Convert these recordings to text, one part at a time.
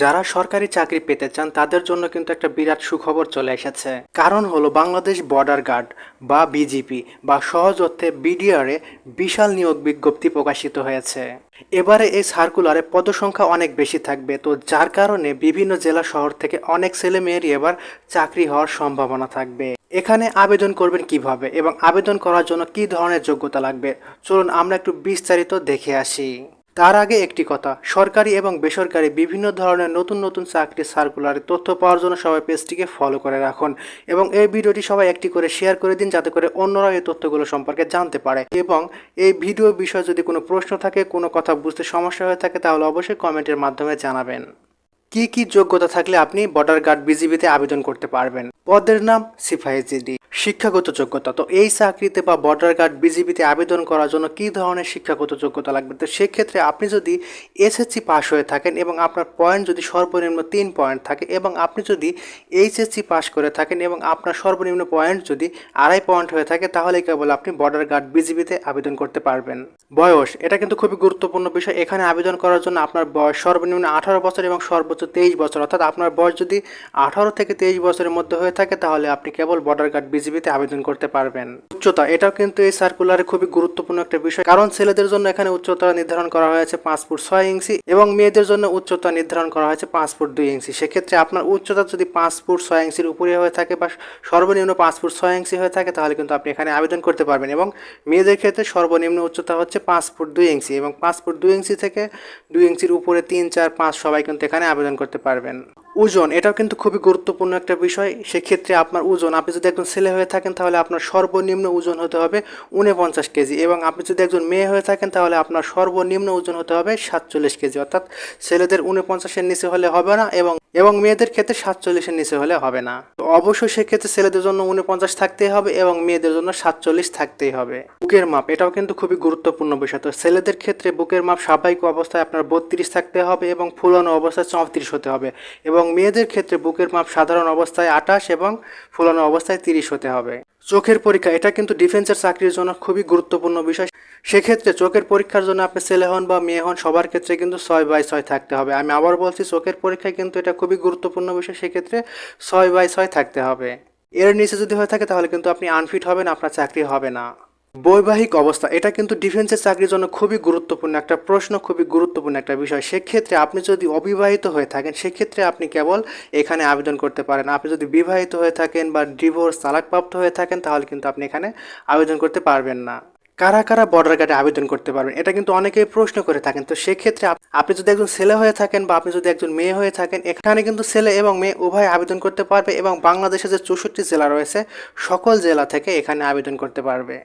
যারা সরকারি চাকরি পেতে চান, তাদের জন্য কিন্তু একটা বিরাট সুখবর চলে এসেছে। কারণ হলো বাংলাদেশ বর্ডার গার্ড বা বিজিপি বা সহজ অর্থে বিডিআরে বিশাল নিয়োগ বিজ্ঞপ্তি প্রকাশিত হয়েছে। এবারে এই সার্কুলারে পদসংখ্যা অনেক বেশি থাকবে, তো যার কারণে বিভিন্ন জেলা শহর থেকে অনেক ছেলে মেয়েরই এবার চাকরি হওয়ার সম্ভাবনা থাকবে। এখানে আবেদন করবেন কীভাবে এবং আবেদন করার জন্য কি ধরনের যোগ্যতা লাগবে? চলুন আমরা একটু বিস্তারিত দেখে আসি। তার আগে একটি কথা, সরকারি এবং বেসরকারি বিভিন্ন ধরনের নতুন নতুন চাকরি সার্কুলারে তথ্য পাওয়ার জন্য সবাই পেজটিকে ফলো করে রাখুন এবং এই ভিডিওটি সবাই একটি করে শেয়ার করে দিন যাতে করে অন্যরা এই তথ্যগুলো সম্পর্কে জানতে পারে এবং এই ভিডিও বিষয়ে যদি কোনো প্রশ্ন থাকে, কোনো কথা বুঝতে সমস্যা হয়ে থাকে, তাহলে অবশ্যই কমেন্টের মাধ্যমে জানাবেন। কি কি যোগ্যতা থাকলে আপনি বর্ডার গার্ড বিজিবিতে আবেদন করতে পারবেন? পদের নাম সিপাহীজিডি শিক্ষাগত যোগ্যতা। তো এই চাকরিতে বা বর্ডার গার্ড বিজিবিতে আবেদন করার জন্য কি ধরনের শিক্ষাগত যোগ্যতা লাগবে? তো সেক্ষেত্রে আপনি যদি এসএসসি পাশ হয়ে থাকেন এবং আপনার পয়েন্ট যদি সর্বনিম্ন তিন পয়েন্ট থাকে এবং আপনি যদি এইচএসসি পাশ করে থাকেন এবং আপনার সর্বনিম্ন পয়েন্ট যদি আড়াই পয়েন্ট হয়ে থাকে, তাহলে কেবল আপনি বর্ডার গার্ড বিজিবিতে আবেদন করতে পারবেন। বয়স। এটা কিন্তু খুবই গুরুত্বপূর্ণ বিষয়। এখানে আবেদন করার জন্য আপনার বয়স সর্বনিম্ন আঠারো বছর এবং সর্বোচ্চ তেইশ বছর, অর্থাৎ আপনার বয়স যদি আঠারো থেকে তেইশ বছরের মধ্যে হয়ে থাকে, তাহলে আপনি কেবল বর্ডার গার্ড বিজিবিতে আবেদন করতে পারবেন। উচ্চতা, এটাও কিন্তু এই সার্কুলারে খুবই গুরুত্বপূর্ণ একটা বিষয়, কারণ ছেলেদের জন্য এখানে উচ্চতা নির্ধারণ করা হয়েছে পাঁচ ফুট ছয় ইঞ্চি এবং মেয়েদের জন্য উচ্চতা নির্ধারণ করা হয়েছে পাঁচ ফুট দুই ইঞ্চি। সেক্ষেত্রে আপনার উচ্চতা যদি পাঁচ ফুট ছয় ইঞ্চির উপরে হয়ে থাকে বা সর্বনিম্ন পাঁচ ফুট ছয় ইঞ্চি হয়ে থাকে, তাহলে কিন্তু আপনি এখানে আবেদন করতে পারবেন এবং মেয়েদের ক্ষেত্রে সর্বনিম্ন উচ্চতা হচ্ছে পাঁচ ফুট দুই ইঞ্চি এবং পাঁচ ফুট দুই ইঞ্চি থেকে দুই ইঞ্চির উপরে তিন, চার, পাঁচ সবাই কিন্তু এখানে আবেদন করতে পারবেন। ওজন, এটাও কিন্তু খুবই গুরুত্বপূর্ণ একটা বিষয়। সেক্ষেত্রে আপনার ওজন, আপনি যদি একজন ছেলে হয়ে থাকেন তাহলে আপনার সর্বনিম্ন ওজন হতে হবে উনপঞ্চাশ কেজি এবং আপনি যদি একজন মেয়ে হয়ে থাকেন তাহলে আপনার সর্বনিম্ন ওজন হতে হবে সাতচল্লিশ কেজি, অর্থাৎ ছেলেদের উনপঞ্চাশের নিচে হলে হবে না এবং এবং মেয়েদের ক্ষেত্রে সাতচল্লিশের নিচে হলে হবে না। তো অবশ্যই সেক্ষেত্রে ছেলেদের জন্য উনপঞ্চাশ থাকতেই হবে এবং মেয়েদের জন্য সাতচল্লিশ থাকতেই হবে। বুকের মাপ, এটাও কিন্তু খুবই গুরুত্বপূর্ণ বিষয়। তো ছেলেদের ক্ষেত্রে বুকের মাপ স্বাভাবিক অবস্থায় আপনার বত্রিশ থাকতে হবে এবং ফুলানো অবস্থায় চৌত্রিশ হতে হবে এবং মেয়েদের ক্ষেত্রে বুকের মাপ সাধারণ অবস্থায় আঠাশ এবং ফুলানো অবস্থায় তিরিশ হতে হবে। চোখের পরীক্ষা, এটা কিন্তু ডিফেন্সের চাকরির জন্য খুবই গুরুত্বপূর্ণ বিষয়। সেক্ষেত্রে চোখের পরীক্ষার জন্য আপনি ছেলে হন বা মেয়ে হন, সবার ক্ষেত্রে কিন্তু ছয় বাই ছয় থাকতে হবে। আমি আবার বলছি, চোখের পরীক্ষায় কিন্তু এটা খুবই গুরুত্বপূর্ণ বিষয়, সেক্ষেত্রে ছয় বাই ছয় থাকতে হবে। এর নিচে যদি হয়ে থাকে, তাহলে কিন্তু আপনি আনফিট হবেন, আপনার চাকরি হবে না। বৈবাহিক অবস্থা, এটা কিন্তু ডিফেন্সের চাকরির জন্য খুবই গুরুত্বপূর্ণ একটা প্রশ্ন, খুবই গুরুত্বপূর্ণ একটা বিষয়। সেক্ষেত্রে আপনি যদি অবিবাহিত হয়ে থাকেন, সেক্ষেত্রে আপনি কেবল এখানে আবেদন করতে পারেন। আপনি যদি বিবাহিত হয়ে থাকেন বা ডিভোর্স তালাকপ্রাপ্ত হয়ে থাকেন, তাহলে কিন্তু আপনি এখানে আবেদন করতে পারবেন না। কারা কারা বর্ডার গার্ডে আবেদন করতে পারবেন? এটা কিন্তু অনেকেই প্রশ্ন করে থাকেন। তো সেক্ষেত্রে আপনি যদি একজন ছেলে হয়ে থাকেন বা আপনি যদি একজন মেয়ে হয়ে থাকেন, এখানে কিন্তু ছেলে এবং মেয়ে উভয় আবেদন করতে পারবে এবং বাংলাদেশে যে চৌষট্টি জেলা রয়েছে, সকল জেলা থেকে এখানে আবেদন করতে পারবে।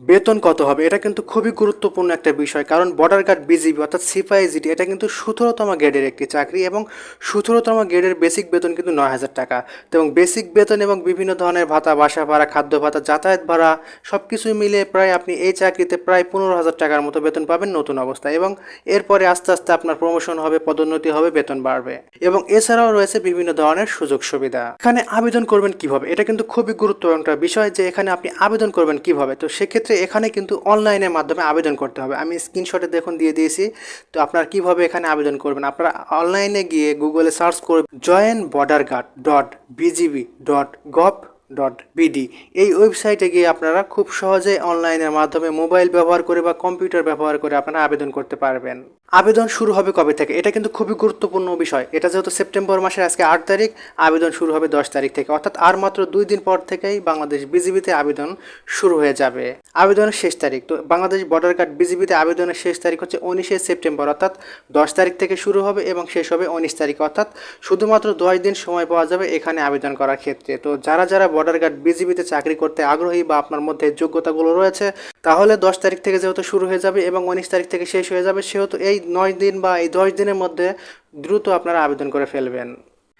বেতন কত হবে? এটা কিন্তু খুবই গুরুত্বপূর্ণ একটা বিষয়, কারণ বর্ডার গার্ড বিজিবি অর্থাৎ সিপাইজিটি এটা কিন্তু সতেরোতম গ্রেডের একটি চাকরি এবং সতেরোতম গ্রেডের বেসিক বেতন কিন্তু নয় হাজার টাকা। এবং বেসিক বেতন এবং বিভিন্ন ধরনের ভাতা, বাসা ভাড়া, খাদ্য ভাতা, যাতায়াত ভাড়া সব কিছুই মিলিয়ে প্রায় আপনি এই চাকরিতে প্রায় পনেরো হাজার টাকার মতো বেতন পাবেন নতুন অবস্থায় এবং এরপরে আস্তে আস্তে আপনার প্রমোশন হবে, পদোন্নতি হবে, বেতন বাড়বে এবং এছাড়াও রয়েছে বিভিন্ন ধরনের সুযোগ সুবিধা। এখানে আবেদন করবেন কীভাবে? এটা কিন্তু খুবই গুরুত্বপূর্ণ একটা বিষয় যে এখানে আপনি আবেদন করবেন কীভাবে? তো সেক্ষেত্রে এখানে কিন্তু অনলাইনের মাধ্যমে আবেদন করতে হবে। আমি স্ক্রিনশটে দেখুন দিয়ে দিয়েছি। তো আপনারা কীভাবে এখানে আবেদন করবেন? আপনারা অনলাইনে গিয়ে গুগলে সার্চ করবেন join border guard dot BGB dot gov dot BD এই ওয়েবসাইটে গিয়ে আপনারা খুব সহজে অনলাইনের মাধ্যমে মোবাইল ব্যবহার করে বা কম্পিউটার ব্যবহার করে আপনারা আবেদন করতে পারবেন। আবেদন শুরু হবে কবে থেকে? এটা কিন্তু খুবই গুরুত্বপূর্ণ বিষয়। এটা যেহেতু সেপ্টেম্বর মাসের আজকে আট তারিখ, আবেদন শুরু হবে দশ তারিখ থেকে। অর্থাৎ আর মাত্র দুই দিন পর থেকেই বাংলাদেশ বিজিবিতে আবেদন শুরু হয়ে যাবে। আবেদনের শেষ তারিখ। তো বাংলাদেশ বর্ডার গার্ড বিজিবিতে আবেদনের শেষ তারিখ হচ্ছে উনিশে সেপ্টেম্বর, অর্থাৎ দশ তারিখ থেকে শুরু হবে এবং শেষ হবে উনিশ তারিখ। অর্থাৎ শুধুমাত্র দশ দিন সময় পাওয়া যাবে এখানে আবেদন করার ক্ষেত্রে। তো যারা যারা বর্ডার গার্ড বিজিবিতে চাকরি করতে আগ্রহী বা আপনার মধ্যে যোগ্যতাগুলো রয়েছে তাহলে দশ তারিখ থেকে যেহেতু শুরু হয়ে যাবে এবং উনিশ তারিখ থেকে শেষ হয়ে যাবে, সেহেতু এই নয় দিন বা এই দশ দিনের মধ্যে দ্রুত আপনারা আবেদন করে ফেলবেন।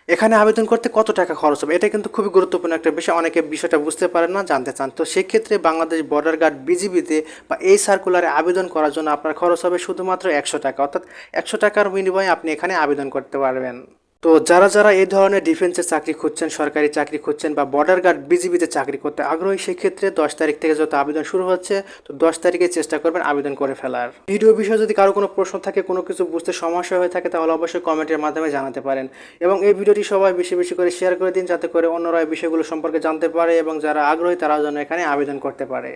এখানে আবেদন করতে কত টাকা খরচ হবে? এটা কিন্তু খুবই গুরুত্বপূর্ণ একটা বিষয়, অনেকে বিষয়টা বুঝতে পারেন না, জানতে চান। তো সেক্ষেত্রে বাংলাদেশ বর্ডার গার্ড বিজিবিতে বা এই সার্কুলারে আবেদন করার জন্য আপনার খরচ হবে শুধুমাত্র একশো টাকা, অর্থাৎ একশো টাকার বিনিময়ে আপনি এখানে আবেদন করতে পারবেন। তো যারা যারা এই ধরনের ডিফেন্সে চাকরি খুঁজছেন, সরকারি চাকরি খুঁজছেন বা বর্ডার গার্ড বিজিবিতে চাকরি করতে আগ্রহী, সেক্ষেত্রে দশ তারিখ থেকে যত আবেদন শুরু হচ্ছে, তো দশ তারিখে চেষ্টা করবেন আবেদন করে ফেলার। ভিডিও বিষয়ে যদি কারও কোনো প্রশ্ন থাকে, কোনো কিছু বুঝতে সমস্যা হয়ে থাকে, তাহলে অবশ্যই কমেন্টের মাধ্যমে জানাতে পারেন। এবং এই ভিডিওটি সবাই বেশি বেশি করে শেয়ার করে দিন, যাতে করে অন্যরা এই বিষয়গুলো সম্পর্কে জানতে পারে এবং যারা আগ্রহী, তারাও যেন এখানে আবেদন করতে পারে।